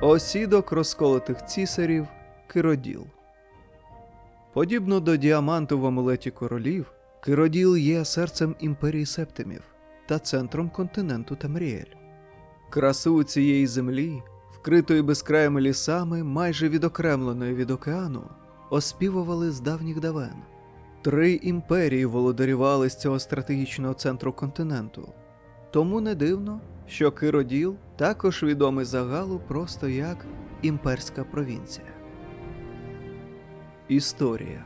Осідок розколотих цісарів Кироділ. Подібно до діаманту в амулеті королів, Кироділ є серцем імперії септимів та центром континенту Тамріель. Красу цієї землі, вкритої безкраїми лісами, майже відокремленої від океану, оспівували з давніх давен. Три імперії володарювали з цього стратегічного центру континенту. Тому не дивно, що Кироділ також відомий загалу просто як імперська провінція. Історія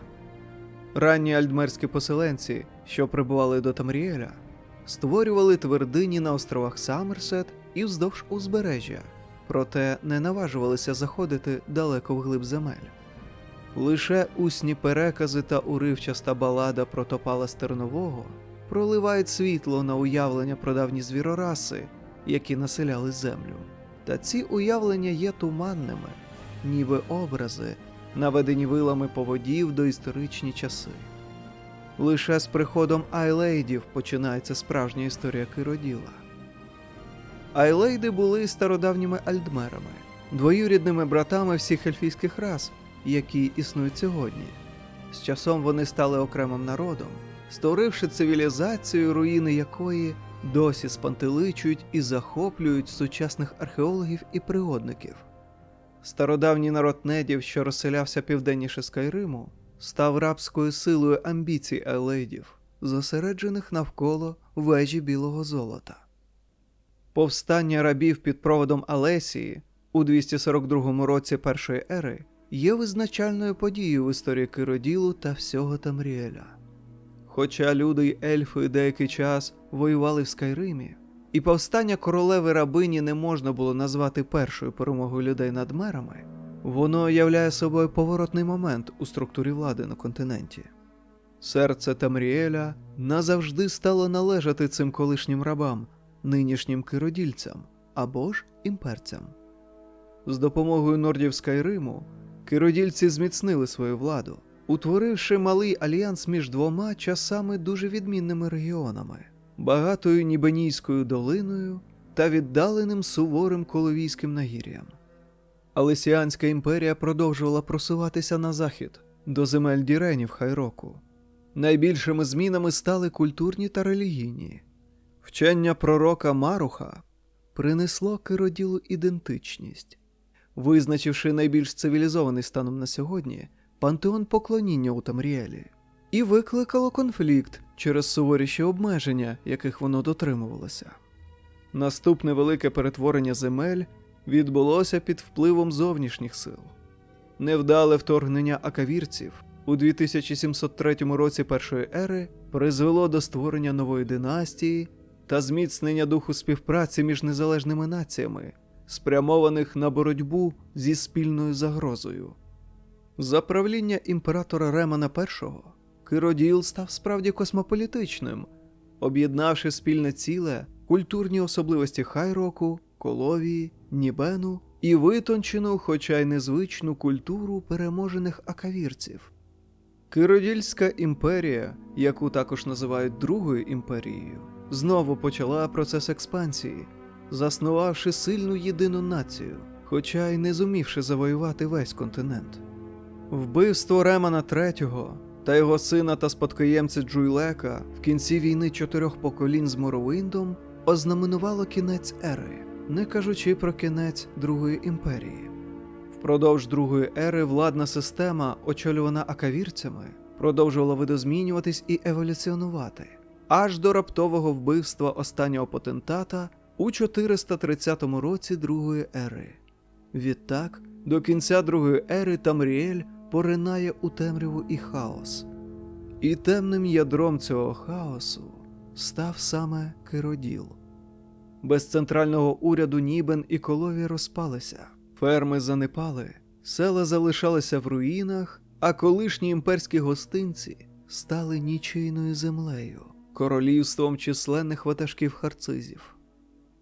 Ранні альдмерські поселенці, що прибували до Тамріеля, створювали твердині на островах Саммерсет і вздовж узбережжя, проте не наважувалися заходити далеко вглиб земель. Лише усні перекази та уривчаста балада про Топала Стернового проливають світло на уявлення про давні звірораси, які населяли землю. Та ці уявлення є туманними, ніби образи, наведені вилами по воді в доісторичні часи. Лише з приходом айлейдів починається справжня історія Кироділа. Айлейди були стародавніми альдмерами, двоюрідними братами всіх ельфійських рас, які існують сьогодні. З часом вони стали окремим народом, створивши цивілізацію, руїни якої досі спантеличують і захоплюють сучасних археологів і пригодників. Стародавній народ недів, що розселявся південніше Скайриму, став рабською силою амбіцій елейдів, зосереджених навколо вежі білого золота. Повстання рабів під проводом Алесії у 242 році першої ери є визначальною подією в історії Кироділу та всього Тамріеля. Хоча люди й ельфи деякий час воювали в Скайримі, і повстання королеви рабині не можна було назвати першою перемогою людей над мерами, воно являє собою поворотний момент у структурі влади на континенті. Серце Тамріеля назавжди стало належати цим колишнім рабам, нинішнім киродільцям або ж імперцям. З допомогою нордів Скайриму киродільці зміцнили свою владу, утворивши малий альянс між двома часами дуже відмінними регіонами багатою Нібенійською долиною та віддаленим суворим коловійським нагір'ям. Алесіанська імперія продовжувала просуватися на захід до земель Діренів Хайроку. Найбільшими змінами стали культурні та релігійні. Вчення пророка Маруха принесло Кироділу ідентичність, визначивши найбільш цивілізований станом на сьогодні пантеон поклоніння у Тамріелі, і викликало конфлікт через суворіші обмеження, яких воно дотримувалося. Наступне велике перетворення земель відбулося під впливом зовнішніх сил. Невдале вторгнення акавірців у 2703 році першої ери призвело до створення нової династії та зміцнення духу співпраці між незалежними націями, спрямованих на боротьбу зі спільною загрозою. За правління імператора Ремана І Кироділ став справді космополітичним, об'єднавши спільне ціле культурні особливості Хайроку, Коловії, Нібену і витончену, хоча й незвичну культуру переможених акавірців. Киродільська імперія, яку також називають Другою імперією, знову почала процес експансії, заснувавши сильну єдину націю, хоча й не зумівши завоювати весь континент. Вбивство Ремана III та його сина та спадкоємця Джуйлека в кінці війни чотирьох поколінь з Моровиндом ознаменувало кінець ери, не кажучи про кінець Другої імперії. Впродовж Другої ери владна система, очолювана акавірцями, продовжувала видозмінюватись і еволюціонувати аж до раптового вбивства останнього потентата у 430 році Другої ери. Відтак, до кінця Другої ери Тамріель поринає у темряву і хаос. І темним ядром цього хаосу став саме Кироділ. Без центрального уряду Нібен і Колові розпалися, ферми занепали, села залишалися в руїнах, а колишні імперські гостинці стали нічийною землею, королівством численних ватажків харцизів.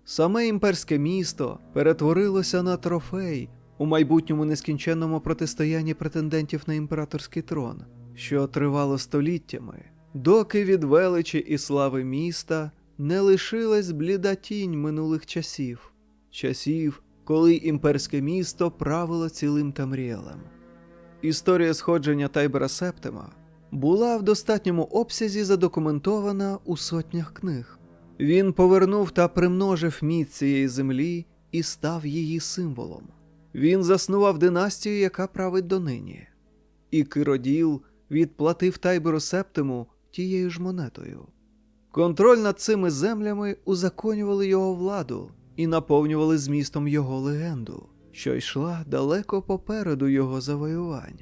Саме імперське місто перетворилося на трофей у майбутньому нескінченному протистоянні претендентів на імператорський трон, що тривало століттями, доки від величі і слави міста не лишилась бліда тінь минулих часів, часів, коли імперське місто правило цілим Тамріелем. Історія сходження Тайбера Септима була в достатньому обсязі задокументована у сотнях книг. Він повернув та примножив міць цієї землі і став її символом. Він заснував династію, яка править донині. І Кироділ відплатив Тайберу Септиму тією ж монетою. Контроль над цими землями узаконювали його владу і наповнювали змістом його легенду, що йшла далеко попереду його завоювань.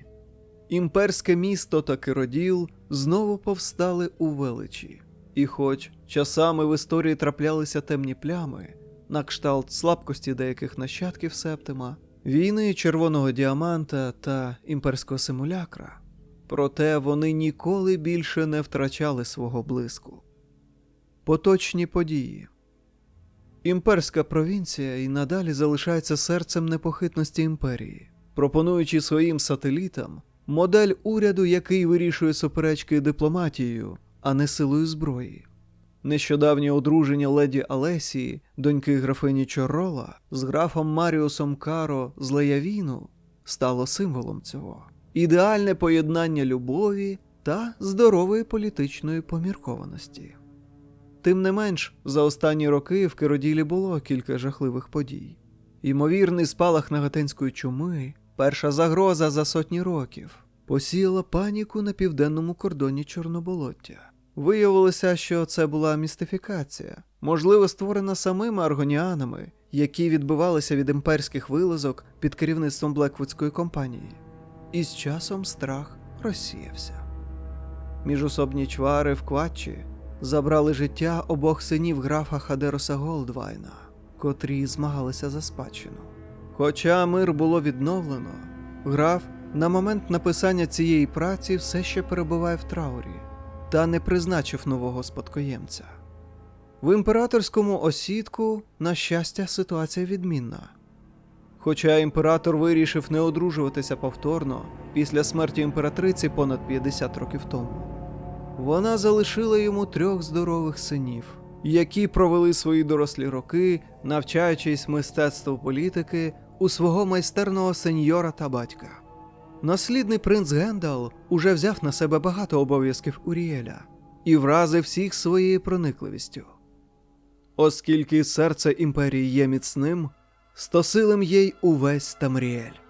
Імперське місто та Кироділ знову повстали у величі, і хоч часами в історії траплялися темні плями, на кшталт слабкості деяких нащадків Септима, війни червоного діаманта та імперського симулякра, проте вони ніколи більше не втрачали свого блиску. Поточні події. Імперська провінція і надалі залишається серцем непохитності імперії, пропонуючи своїм сателітам модель уряду, який вирішує суперечки дипломатією, а не силою зброї. Нещодавнє одруження леді Алесії, доньки графині Чоррола, з графом Маріусом Каро з Леявіну стало символом цього. Ідеальне поєднання любові та здорової політичної поміркованості. Тим не менш, за останні роки в Кироділі було кілька жахливих подій. Ймовірний спалах нагатинської чуми, перша загроза за сотні років, посіяла паніку на південному кордоні Чорноболоття. Виявилося, що це була містифікація, можливо, створена самими аргоніанами, які відбивалися від імперських вилазок під керівництвом Блеквудської компанії. І з часом страх розсіявся. Міжособні чвари в Кватчі забрали життя обох синів графа Хадероса Голдвайна, котрі змагалися за спадщину. Хоча мир було відновлено, граф на момент написання цієї праці все ще перебуває в траурі та не призначив нового спадкоємця. В імператорському осідку, на щастя, ситуація відмінна. Хоча імператор вирішив не одружуватися повторно після смерті імператриці понад 50 років тому. Вона залишила йому трьох здорових синів, які провели свої дорослі роки, навчаючись мистецтву політики у свого майстерного сеньора та батька. Наслідний принц Гендал уже взяв на себе багато обов'язків Уріеля і вразив всіх своєю проникливістю. Оскільки серце імперії є міцним, стосилим їй увесь Тамріель.